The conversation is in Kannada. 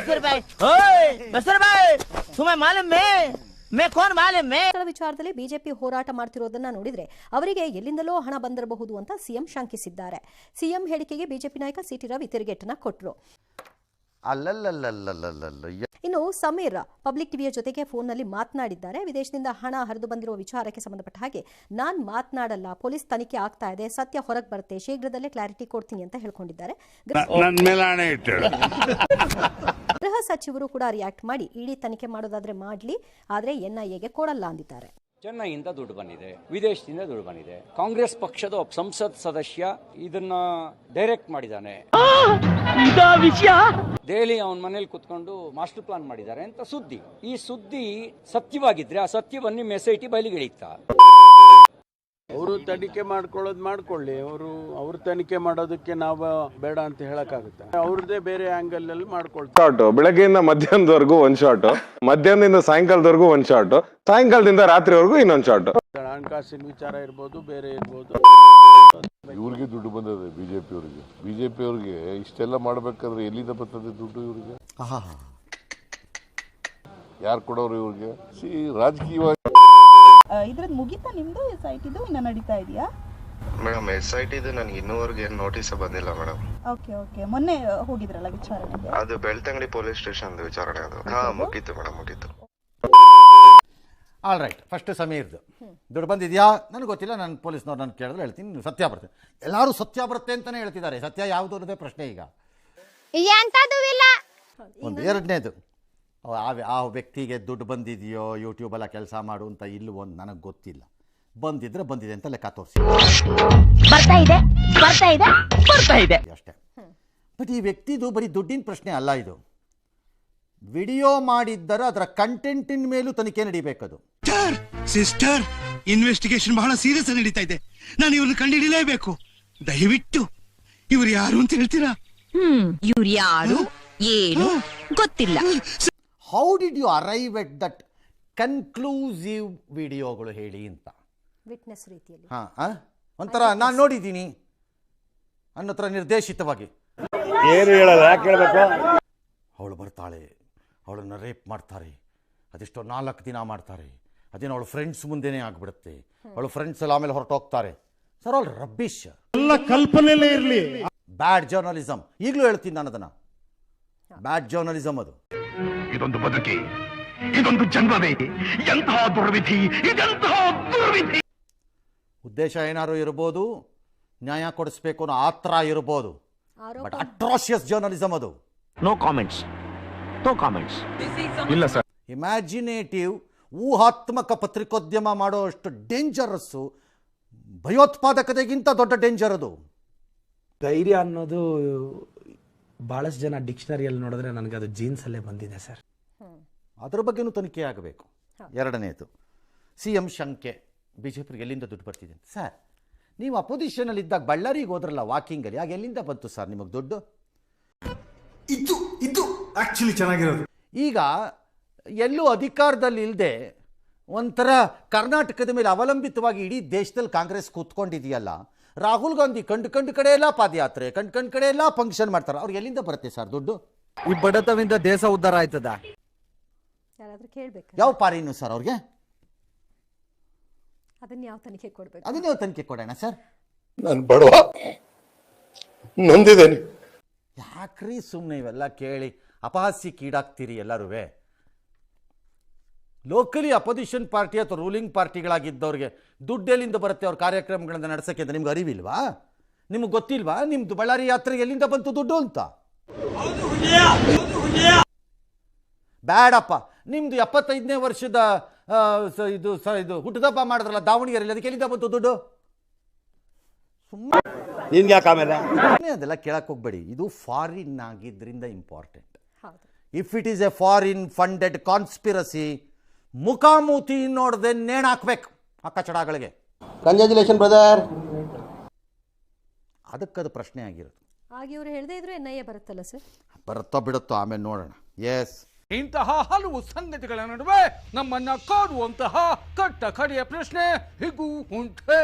ಮಸೂರ್ ಬಾಯ್ ಓಯ್ ಬಾಯ್ ಸುಮ್ಮನೆ ಮೇ ಮೇ ಮೇ? ವಿಚಾರದಲ್ಲಿ ಬಿಜೆಪಿ ಹೋರಾಟ ಮಾಡ್ತಿರೋದನ್ನ ನೋಡಿದ್ರೆ ಅವರಿಗೆ ಎಲ್ಲಿಂದಲೋ ಹಣ ಬಂದಿರಬಹುದು ಅಂತ ಸಿಎಂ ಶಂಕಿಸಿದ್ದಾರೆ. ಸಿಎಂ ಹೇಳಿಕೆಗೆ ಬಿಜೆಪಿ ನಾಯಕ ಸಿಟಿ ರವಿ ತಿರುಗೇಟನ್ನ ಕೊಟ್ರು. ಅಲ್ಲಲ್ಲಲ್ಲಲ್ಲಲ್ಲಲ್ಲ ಇನ್ನು ಸಮೀರ್ ಪಬ್ಲಿಕ್ ಟಿವಿಯ ಜೊತೆಗೆ ಫೋನ್ನಲ್ಲಿ ಮಾತನಾಡಿದ್ದಾರೆ. ವಿದೇಶದಿಂದ ಹಣ ಹರಿದು ಬಂದಿರುವ ವಿಚಾರಕ್ಕೆ ಸಂಬಂಧಪಟ್ಟ ಹಾಗೆ ನಾನ್ ಮಾತನಾಡಲ್ಲ ಪೊಲೀಸ್ ತನಿಖೆ ಆಗ್ತಾ ಇದೆ ಸತ್ಯ ಹೊರಗೆ ಬರುತ್ತೆ ಶೀಘ್ರದಲ್ಲೇ ಕ್ಲಾರಿಟಿ ಕೊಡ್ತೀನಿ ಅಂತ ಹೇಳ್ಕೊಂಡಿದ್ದಾರೆ. ಗೃಹ ಸಚಿವರು ಕೂಡ ರಿಯಾಕ್ಟ್ ಮಾಡಿ ಇಡಿ ತನಿಖೆ ಮಾಡೋದಾದ್ರೆ ಮಾಡ್ಲಿ ಆದ್ರೆ ಎನ್ಐಎಗೆ ಕೊಡಲ್ಲ ಅಂದಿದ್ದಾರೆ. ಚೆನ್ನೈಯಿಂದ ದುಡ್ಡು ಬಂದಿದೆ ವಿದೇಶದಿಂದ ದುಡ್ಡು ಬಂದಿದೆ. ಕಾಂಗ್ರೆಸ್ ಪಕ್ಷದ ಒಬ್ಬ ಸಂಸತ್ ಸದಸ್ಯ ಇದನ್ನ ಡೈರೆಕ್ಟ್ ಮಾಡಿದ್ದಾನೆ. ದೆಹಲಿ ಅವನ ಮನೇಲಿ ಕುತ್ಕೊಂಡು ಮಾಸ್ಟರ್ ಪ್ಲಾನ್ ಮಾಡಿದ್ದಾರೆ ಅಂತ ಸುದ್ದಿ. ಈ ಸುದ್ದಿ ಸತ್ಯವಾಗಿದ್ರೆ ಆ ಸತ್ಯವನ್ನು ಮೆಸೈಟಿ ಬಯಲಿಗೆ ಇಳಿತಾ ಅವರು ತನಿಖೆ ಮಾಡ್ಕೊಳ್ಳೋದು ಮಾಡ್ಕೊಳ್ಳಿ ಅವರು ಅವ್ರ ತನಿಖೆ ಮಾಡೋದಕ್ಕೆ ನಾವು ಬೇಡ ಅಂತ ಹೇಳಕ್ಕಾಗುತ್ತೆ. ಅವ್ರದ್ದೇ ಬೇರೆ ಆಂಗಲ್ ಅಲ್ಲಿ ಮಾಡ್ಕೊಳ್ತಾರೆ. ಶಾಟ್ ಬೆಳಗ್ಗೆಯಿಂದ ಮಧ್ಯಾಹ್ನದವರೆಗೂ ಒಂದ್ ಶಾಟ್ ಮಧ್ಯಾಹ್ನದಿಂದ ಸಾಯಂಕಾಲದವರೆಗೂ ಒಂದ್ ಶಾಟ್ ಸಾಯಂಕಾಲದಿಂದ ರಾತ್ರಿವರೆಗೂ ಇನ್ನೊಂದ್ ಶಾಟ್ ಹಣಕಾಸಿನ ವಿಚಾರ ಇರ್ಬೋದು ಬೇರೆ ಇರ್ಬೋದು. ಇವ್ರಿಗೆ ದುಡ್ಡು ಬಂದದೆ ಬಿಜೆಪಿ ಅವರಿಗೆ. ಬಿಜೆಪಿ ಅವ್ರಿಗೆ ಇಷ್ಟೆಲ್ಲ ಮಾಡ್ಬೇಕಾದ್ರೆ ಎಲ್ಲಿಂದ ಬರ್ತದೆ ದುಡ್ಡು ಇವ್ರಿಗೆ? ಯಾರು ಕೊಡೋರು ಇವ್ರಿಗೆ? ಸಿ ರಾಜಕೀಯವಾಗಿ ಇದ್ರದ್ದು ಮುಗಿತಾ ನಿಮ್ದು ಎಸ್ ಐ ಟಿದು ಇನ್ನ ನಡೀತಾ ಇದೆಯಾ? ಮೇಡಮ್ ಎಸ್ ಐ ಟಿದು ನನಗೆ ಇನ್ನೂವರೆಗೆ ಏನು ನೋಟಿಸ್ ಬಂದಿಲ್ಲ ಮೇಡಮ್ ಓಕೆ ಓಕೆ ಮೊನ್ನೆ ಹೋಗಿದ್ರಲ್ಲ ವಿಚಾರಣೆಗೆ? ಅದು ಬೆಳ್ತಂಗಡಿ ಪೊಲೀಸ್ ಸ್ಟೇಷನ್ ವಿಚಾರಣೆ ಅದು. ಹಾ ಮುಗೀತು ಮೇಡಮ್ ಮುಗೀತು. ಆಲ್ ರೈಟ್ ಫಸ್ಟ್ ಸಮೀರ್ದು. ದುಡ್ಡು ಬಂದಿದ್ಯಾ? ನನಗೆ ಗೊತ್ತಿಲ್ಲ. ನಾನು ಪೊಲೀಸ್ನವ್ರು ನಾನು ಕೇಳಿದ್ರೆ ಹೇಳ್ತೀನಿ. ಸತ್ಯ ಬರುತ್ತೆ ಎಲ್ಲರೂ ಸತ್ಯ ಬರುತ್ತೆ ಅಂತಲೇ ಹೇಳ್ತಿದ್ದಾರೆ. ಸತ್ಯ ಯಾವುದು ಅನ್ನೋದೇ ಪ್ರಶ್ನೆ ಈಗ. ಒಂದು ಎರಡನೇದು. ಆ ಆ ವ್ಯಕ್ತಿಗೆ ದುಡ್ಡು ಬಂದಿದೆಯೋ ಯೂಟ್ಯೂಬೆಲ್ಲ ಕೆಲಸ ಮಾಡು ಅಂತ ಇಲ್ಲವೋ ಅಂತ ನನಗೆ ಗೊತ್ತಿಲ್ಲ. ಬಂದಿದ್ರೆ ಬಂದಿದೆ ಅಂತ ಲೆಕ್ಕ ತೋರಿಸಿ. ಬರ್ತಾ ಇದೆ ಬರ್ತಾ ಇದೆ ಬರ್ತಾ ಇದೆ. ಅಷ್ಟೇ. ಬಟ್ ಈ ವ್ಯಕ್ತಿದು ಬರೀ ದುಡ್ಡಿನ ಪ್ರಶ್ನೆ ಅಲ್ಲ ಇದು. ವಿಡಿಯೋ ಮಾಡಿದ್ದರೆ ಅದರ ಕಂಟೆಂಟಿನ ಮೇಲೂ ತನಿಖೆ ನಡಿಬೇಕದು. ಸಿಸ್ಟರ್ ಇನ್ವೆಸ್ಟಿಗೇಷನ್ ಬಹಳ ಸೀರಿಯಸ್ ನಡೀತಾ ಇದೆ. ನಾನು ಇವ್ರನ್ನ ಕಂಡುಹಿಡಿಯಲೇಬೇಕು ದಯವಿಟ್ಟು ಇವ್ರು ಯಾರು ಅಂತ ಹೇಳ್ತೀರಾ? ಹ್ಮ್ ಇವ್ರು ಯಾರು ಏನು ಗೊತ್ತಿಲ್ಲ. How did you arrive at that conclusive ವಿಡಿಯೋಗಳು ಹೇಳಿ ಅಂತ? ವಿಟ್ನೆಸ್ ರೀತಿಯಲ್ಲಿ. ಹಾಂ ಒಂಥರ ನಾನು ನೋಡಿದ್ದೀನಿ. ಅನ್ನೋ ಥರ ನಿರ್ದೇಶಿತವಾಗಿ. ಏನು ಹೇಳಲ್ಲ ಯಾಕೆ ಹೇಳಬೇಕು? ಅವಳು ಬರ್ತಾಳೆ ಅವಳನ್ನು ರೇಪ್ ಮಾಡ್ತಾರೆ ಅದೆಷ್ಟೋ ನಾಲ್ಕು ದಿನ ಮಾಡ್ತಾರೆ ಅದೇನೋ ಅವಳು ಫ್ರೆಂಡ್ಸ್ ಮುಂದೆನೇ ಆಗಿಬಿಡುತ್ತೆ ಅವಳು ಫ್ರೆಂಡ್ಸ್ ಎಲ್ಲ ಆಮೇಲೆ ಹೊರಟೋಗ್ತಾರೆ ಸರ್ ಅವಳು ರಬ್ಬಿಶ್ ಎಲ್ಲ ಕಲ್ಪನೆಯಲ್ಲೇ ಇರಲಿ. ಬ್ಯಾಡ್ ಜರ್ನಲಿಸಮ್ ಈಗಲೂ ಹೇಳ್ತೀನಿ ನಾನು ಅದನ್ನು ಬ್ಯಾಡ್ ಜರ್ನಲಿಸಮ್ ಅದು. ಇದೊಂದು ಬದುಕಿ ಇದೊಂದು ಜನ್ಮವೇ ಎಂತಹ ದುರ್ವಿಧಿ ಇದೆಂತಹ ದುರ್ವಿಧಿ? ಉದ್ದೇಶ ಏನಾದ್ರು ಇರ್ಬೋದು ನ್ಯಾಯ ಕೊಡಿಸ್ಬೇಕು ಅನ್ನೋ ಆತ್ರ ಇರ್ಬೋದು. ಬಟ್ ಅಟ್ರಾಷಿಯಸ್ ಜರ್ನಲಿಸಮ್ ಅದು. ನೋ ಕಾಮೆಂಟ್ಸ್ ನೋ ಕಾಮೆಂಟ್ಸ್ ಇಲ್ಲ ಸರ್. ಇಮ್ಯಾಜಿನೇಟಿವ್ ಊಹಾತ್ಮಕ ಪತ್ರಿಕೋದ್ಯಮ ಮಾಡೋ ಅಷ್ಟು ಡೇಂಜರಸ್ಸು ಭಯೋತ್ಪಾದಕತೆಗಿಂತ ದೊಡ್ಡ ಡೇಂಜರ್ ಅದು. ಧೈರ್ಯ ಅನ್ನೋದು ಬಹಳಷ್ಟು ಜನ ಡಿಕ್ಷನರಿಯಲ್ಲಿ ನೋಡಿದ್ರೆ ನನಗೆ ಅದು ಜೀನ್ಸ್ ಅಲ್ಲೇ ಬಂದಿದೆ ಸರ್. ಅದ್ರ ಬಗ್ಗೆನೂ ತನಿಖೆ ಆಗಬೇಕು. ಎರಡನೇದು ಸಿ ಎಂ ಶಂಕೆ ಬಿ ಜೆ ಪಿಗೆ ಎಲ್ಲಿಂದ ದುಡ್ಡು ಬರ್ತಿದೆ? ಅಂತ ಸರ್ ನೀವು ಅಪೋಸಿಷನಲ್ಲಿ ಇದ್ದಾಗ ಬಳ್ಳಾರಿಗೆ ಹೋದ್ರಲ್ಲ ವಾಕಿಂಗಲ್ಲಿ ಆಗ ಎಲ್ಲಿಂದ ಬಂತು ಸರ್ ನಿಮಗೆ ದುಡ್ಡು? ಇದು ಇದು ಆ್ಯಕ್ಚುಲಿ ಚೆನ್ನಾಗಿರೋದು. ಈಗ ಎಲ್ಲೂ ಅಧಿಕಾರದಲ್ಲಿ ಇಲ್ಲದೆ ಒಂಥರ ಕರ್ನಾಟಕದ ಮೇಲೆ ಅವಲಂಬಿತವಾಗಿ ಇಡೀ ದೇಶದಲ್ಲಿ ಕಾಂಗ್ರೆಸ್ ಕೂತ್ಕೊಂಡಿದೆಯಲ್ಲ ರಾಹುಲ್ ಗಾಂಧಿ ಕಂಡು ಕಂಡು ಕಡೆ ಎಲ್ಲ ಪಾದಯಾತ್ರೆ ಕಂಡು ಕಂಡು ಕಡೆ ಎಲ್ಲ ಫಂಕ್ಷನ್ ಮಾಡ್ತಾರೆ. ಅವ್ರಿಗೆ ಎಲ್ಲಿಂದ ಬರುತ್ತೆ ಸರ್ ದುಡ್ಡು? ಈ ಬಡತವಿಂದ ದೇಶ ಉದ್ಧಾರ ಆಯ್ತದ? ಯಾರಾದ್ರೂ ಕೇಳ್ಬೇಕು? ಯಾವ ಪಾರಿನು ಸರ್ ಅವ್ರಿಗೆ? ಅದನ್ನ ಯಾವ ತನಿಖೆ ಕೊಡ್ಬೇಕು? ಅದನ್ನ ಯಾವ ತನಿಖೆ ಕೊಡೋಣ ಸರ್? ನಾನು ಬಡವ. ನಂದಿದ್ದೇನೆ. ಯಾಕ್ರಿ ಸುಮ್ಮನೆ ಇವೆಲ್ಲ ಕೇಳಿ? ಅಪಹಾಸ್ಯಕ್ಕೀಡಾಗ್ತೀರಿ ಎಲ್ಲರೂ ಲೋಕಲಿ ಅಪೋಸಿಷನ್ ಪಾರ್ಟಿ ಅಥವಾ ರೂಲಿಂಗ್ ಪಾರ್ಟಿಗಳಾಗಿದ್ದವ್ರಿಗೆ ದುಡ್ಡು ಎಲ್ಲಿಂದ ಬರುತ್ತೆ ಅವ್ರ ಕಾರ್ಯಕ್ರಮಗಳನ್ನು ನಡೆಸೋಕ್ಕೆ ಅಂತ ನಿಮ್ಗೆ ಅರಿವಿಲ್ವಾ? ನಿಮ್ಗೆ ಗೊತ್ತಿಲ್ವಾ? ನಿಮ್ದು ಬಳ್ಳಾರಿ ಯಾತ್ರೆ ಎಲ್ಲಿಂದ ಬಂತು ದುಡ್ಡು ಅಂತ? ಬ್ಯಾಡಪ್ಪ. ನಿಮ್ದು ಎಪ್ಪತ್ತೈದನೇ ವರ್ಷದ ಇದು ಸ ಇದು ಹುಟ್ಟದಪ್ಪ ಮಾಡಿದ್ರಲ್ಲ ದಾವಣಗೆರೆಯಲ್ಲಿ ಅದಕ್ಕೆ ಎಲ್ಲಿಂದ ಬಂತು ದುಡ್ಡು? ಸುಮ್ಮನೆ ಅದೆಲ್ಲ ಕೇಳಕ್ಕೆ ಹೋಗ್ಬೇಡಿ. ಇದು ಫಾರಿನ್ ಆಗಿದ್ರಿಂದ ಇಂಪಾರ್ಟೆಂಟ್ ಹೌದು. If it is a foreign funded conspiracy ಮುಖಾಮುಖಿ ನೋಡದೆ ನೇಣು ಹಾಕ್ಬೇಕು ಆ ಕಚಡಗಳಿಗೆ. ಕಂಗ್ರ್ಯಾಚುಲೇಷನ್ ಬ್ರದರ್ ಅದಕ್ಕದು ಪ್ರಶ್ನೆ ಆಗಿರೋದು. ಹಾಗೆ ಇವ್ರು ಹೇಳದೇ ಇದ್ರೆ ಎನ್ ಐ ಎ ಬರುತ್ತಲ್ಲ ಸರ್? ಬರುತ್ತೋ ಬಿಡುತ್ತೋ ಆಮೇಲೆ ನೋಡೋಣ. ಎಸ್ ಇಂತಹ ಹಲವು ಸಂಗತಿಗಳ ನಡುವೆ ನಮ್ಮನ್ನ ಕಾಡುವಂತಹ ಕಟ್ಟ ಕಡೆಯ ಪ್ರಶ್ನೆ ಹೀಗೂ ಉಂಟೆ.